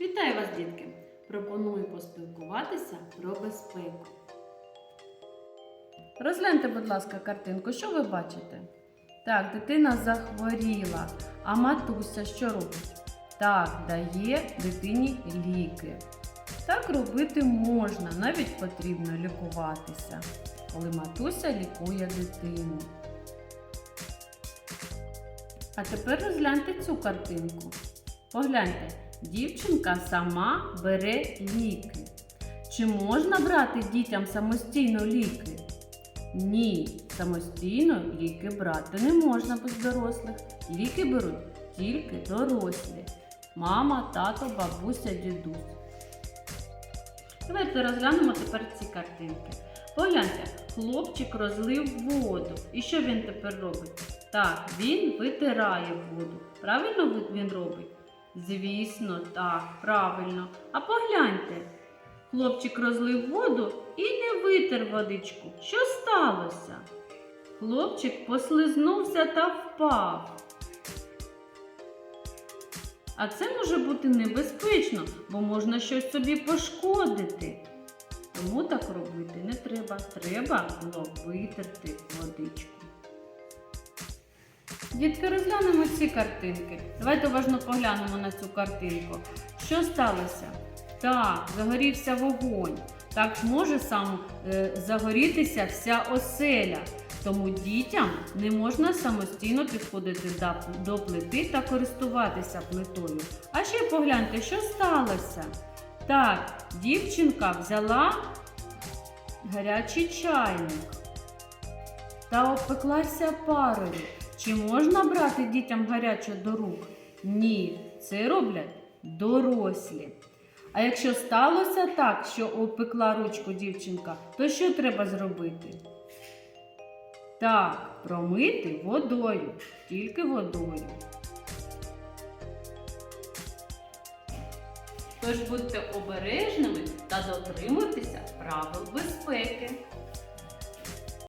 Вітаю вас, дітки! Пропоную поспілкуватися про безпеку. Розгляньте, будь ласка, картинку. Що ви бачите? Так, дитина захворіла, а матуся що робить? Так, дає дитині ліки. Так робити можна, навіть потрібно лікуватися, коли матуся лікує дитину. А тепер розгляньте цю картинку. Погляньте, дівчинка сама бере ліки. Чи можна брати дітям самостійно ліки? Ні, самостійно ліки брати не можна без дорослих. Ліки беруть тільки дорослі. Мама, тато, бабуся, дідусь. Давайте розглянемо тепер ці картинки. Погляньте, хлопчик розлив воду. І що він тепер робить? Так, він витирає воду. Правильно він робить? Звісно, так, правильно. А погляньте, хлопчик розлив воду і не витер водичку. Що сталося? Хлопчик послизнувся та впав. А це може бути небезпечно, бо можна щось собі пошкодити. Тому так робити не треба. Треба було витерти водичку. Дітки, розглянемо ці картинки. Давайте уважно поглянемо на цю картинку. Що сталося? Так, загорівся вогонь. Так може сам е, загорітися вся оселя. Тому дітям не можна самостійно підходити до- плити та користуватися плитою. А ще погляньте, що сталося. Так, дівчинка взяла гарячий чайник та обпеклася парою. Чи можна брати дітям гаряче до рук? Ні, це роблять дорослі. А якщо сталося так, що обпекла ручку дівчинка, то що треба зробити? Так, промити водою, тільки водою. Тож будьте обережними та дотримуйтеся правил безпеки.